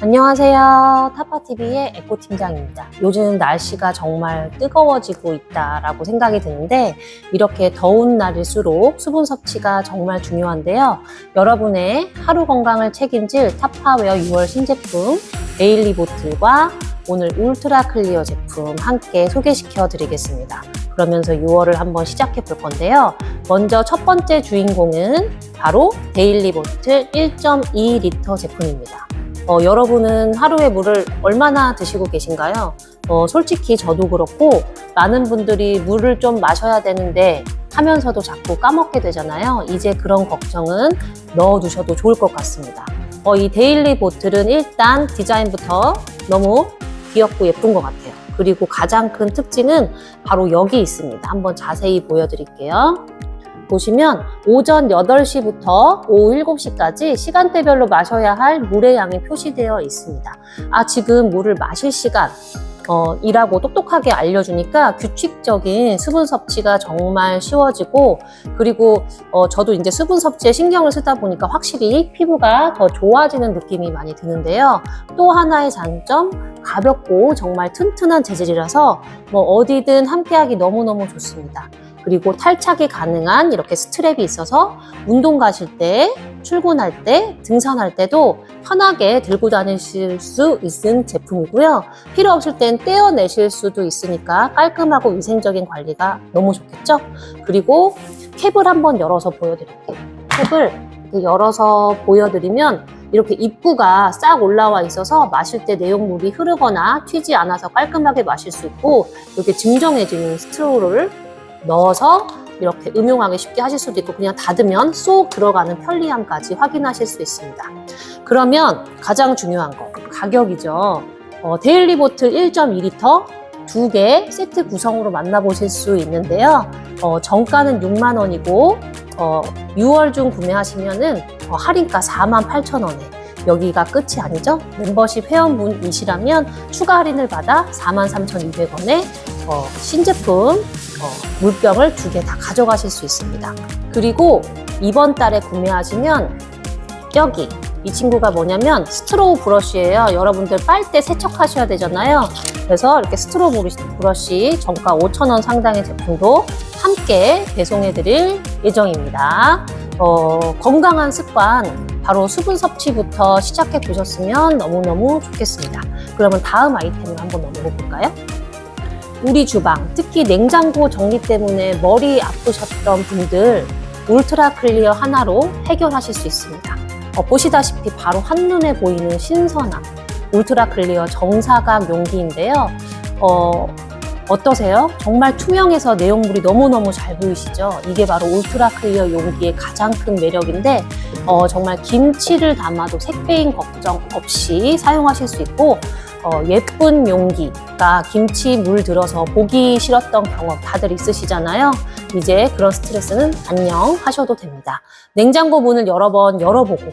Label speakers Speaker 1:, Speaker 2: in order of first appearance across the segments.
Speaker 1: 안녕하세요. 타파TV의 에코팀장입니다. 요즘 날씨가 정말 뜨거워지고 있다라고 생각이 드는데, 이렇게 더운 날일수록 수분 섭취가 정말 중요한데요. 여러분의 하루 건강을 책임질 타파웨어 6월 신제품 데일리 보틀과 오늘 울트라 클리어 제품 함께 소개시켜 드리겠습니다. 그러면서 6월을 한번 시작해 볼 건데요. 먼저 첫 번째 주인공은 바로 데일리 보틀 1.2리터 제품입니다. 어, 여러분은 하루에 물을 얼마나 드시고 계신가요? 어, 솔직히 저도 그렇고 많은 분들이 물을 좀 마셔야 되는데 하면서도 자꾸 까먹게 되잖아요. 이제 그런 걱정은 넣어 두셔도 좋을 것 같습니다. 어, 이 데일리 보틀은 일단 디자인부터 너무 귀엽고 예쁜 것 같아요. 그리고 가장 큰 특징은 바로 여기 있습니다. 한번 자세히 보여드릴게요. 보시면 오전 8시부터 오후 7시까지 시간대별로 마셔야 할 물의 양이 표시되어 있습니다. 아, 지금 물을 마실 시간, 어, 이라고 똑똑하게 알려주니까 규칙적인 수분 섭취가 정말 쉬워지고 그리고 어, 저도 이제 수분 섭취에 신경을 쓰다 보니까 확실히 피부가 더 좋아지는 느낌이 많이 드는데요. 또 하나의 장점, 가볍고 정말 튼튼한 재질이라서 뭐 어디든 함께하기 너무너무 좋습니다. 그리고 탈착이 가능한 이렇게 스트랩이 있어서 운동 가실 때, 출근할 때, 등산할 때도 편하게 들고 다니실 수 있는 제품이고요. 필요 없을 땐 떼어내실 수도 있으니까 깔끔하고 위생적인 관리가 너무 좋겠죠? 그리고 캡을 한번 열어서 보여드릴게요. 캡을 열어서 보여드리면 이렇게 입구가 싹 올라와 있어서 마실 때 내용물이 흐르거나 튀지 않아서 깔끔하게 마실 수 있고 이렇게 증정해지는 스트로를 넣어서 이렇게 음용하기 쉽게 하실 수도 있고 그냥 닫으면 쏙 들어가는 편리함까지 확인하실 수 있습니다. 그러면 가장 중요한 거 가격이죠. 어, 데일리 보틀 1.2리터 두 개 세트 구성으로 만나보실 수 있는데요. 어, 정가는 6만 원이고 어, 6월 중 구매하시면은 어, 할인가 4만 8천 원에 여기가 끝이 아니죠. 멤버십 회원분이시라면 추가 할인을 받아 43,200원에 어, 신제품 어, 물병을 두 개 다 가져가실 수 있습니다. 그리고 이번 달에 구매하시면 여기 이 친구가 뭐냐면 스트로우 브러쉬예요. 여러분들 빨대 세척하셔야 되잖아요. 그래서 이렇게 스트로우 브러쉬 정가 5,000원 상당의 제품도 함께 배송해 드릴 예정입니다. 어, 건강한 습관 바로 수분 섭취부터 시작해 보셨으면 너무너무 좋겠습니다. 그러면 다음 아이템을 한번 넘어가 볼까요? 우리 주방, 특히 냉장고 정리 때문에 머리 아프셨던 분들 울트라 클리어 하나로 해결하실 수 있습니다. 어, 보시다시피 바로 한눈에 보이는 신선함, 울트라 클리어 정사각 용기인데요. 어, 어떠세요? 정말 투명해서 내용물이 너무너무 잘 보이시죠? 이게 바로 울트라 클리어 용기의 가장 큰 매력인데 어, 정말 김치를 담아도 색배인 걱정 없이 사용하실 수 있고 어, 예쁜 용기가 김치 물 들어서 보기 싫었던 경험 다들 있으시잖아요. 이제 그런 스트레스는 안녕 하셔도 됩니다. 냉장고 문을 여러 번 열어보고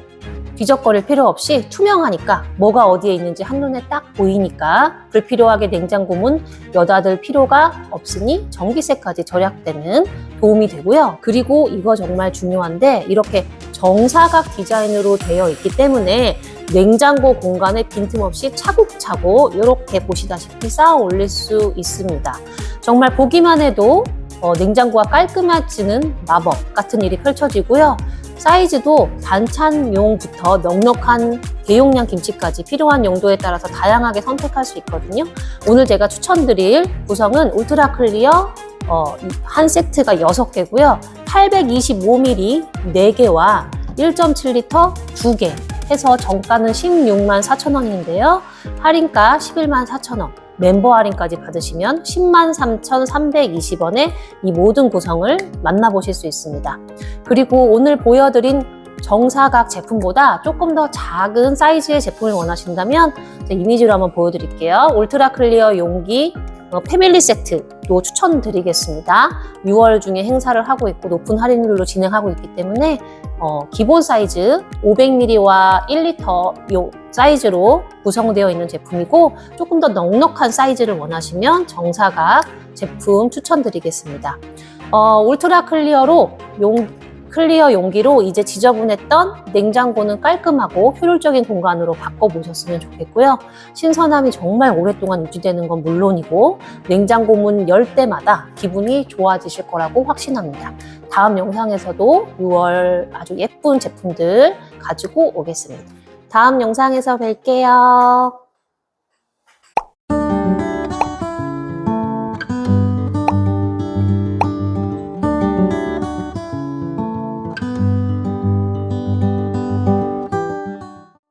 Speaker 1: 뒤적거릴 필요 없이 투명하니까 뭐가 어디에 있는지 한눈에 딱 보이니까 불필요하게 냉장고 문 여닫을 필요가 없으니 전기세까지 절약되는 도움이 되고요. 그리고 이거 정말 중요한데 이렇게 정사각 디자인으로 되어 있기 때문에 냉장고 공간에 빈틈없이 차곡차곡 이렇게 보시다시피 쌓아 올릴 수 있습니다. 정말 보기만 해도 어, 냉장고가 깔끔해지는 마법 같은 일이 펼쳐지고요. 사이즈도 반찬용부터 넉넉한 대용량 김치까지 필요한 용도에 따라서 다양하게 선택할 수 있거든요. 오늘 제가 추천드릴 구성은 울트라 클리어 어, 한 세트가 6개고요. 825ml 4개와 1.7L 2개 해서 정가는 16만 4천 원인데요. 할인가 11만 4천 원. 멤버 할인까지 받으시면 10만 3,320원에 이 모든 구성을 만나보실 수 있습니다. 그리고 오늘 보여드린 정사각 제품보다 조금 더 작은 사이즈의 제품을 원하신다면 이미지로 한번 보여드릴게요. 울트라 클리어 용기 어, 패밀리 세트도 추천드리겠습니다. 6월 중에 행사를 하고 있고 높은 할인율로 진행하고 있기 때문에 어, 기본 사이즈 500ml와 1리터 요 사이즈로 구성되어 있는 제품이고 조금 더 넉넉한 사이즈를 원하시면 정사각 제품 추천드리겠습니다. 어, 울트라 클리어로 용 클리어 용기로 이제 지저분했던 냉장고는 깔끔하고 효율적인 공간으로 바꿔보셨으면 좋겠고요. 신선함이 정말 오랫동안 유지되는 건 물론이고 냉장고 문 열 때마다 기분이 좋아지실 거라고 확신합니다. 다음 영상에서도 6월 아주 예쁜 제품들 가지고 오겠습니다. 다음 영상에서 뵐게요.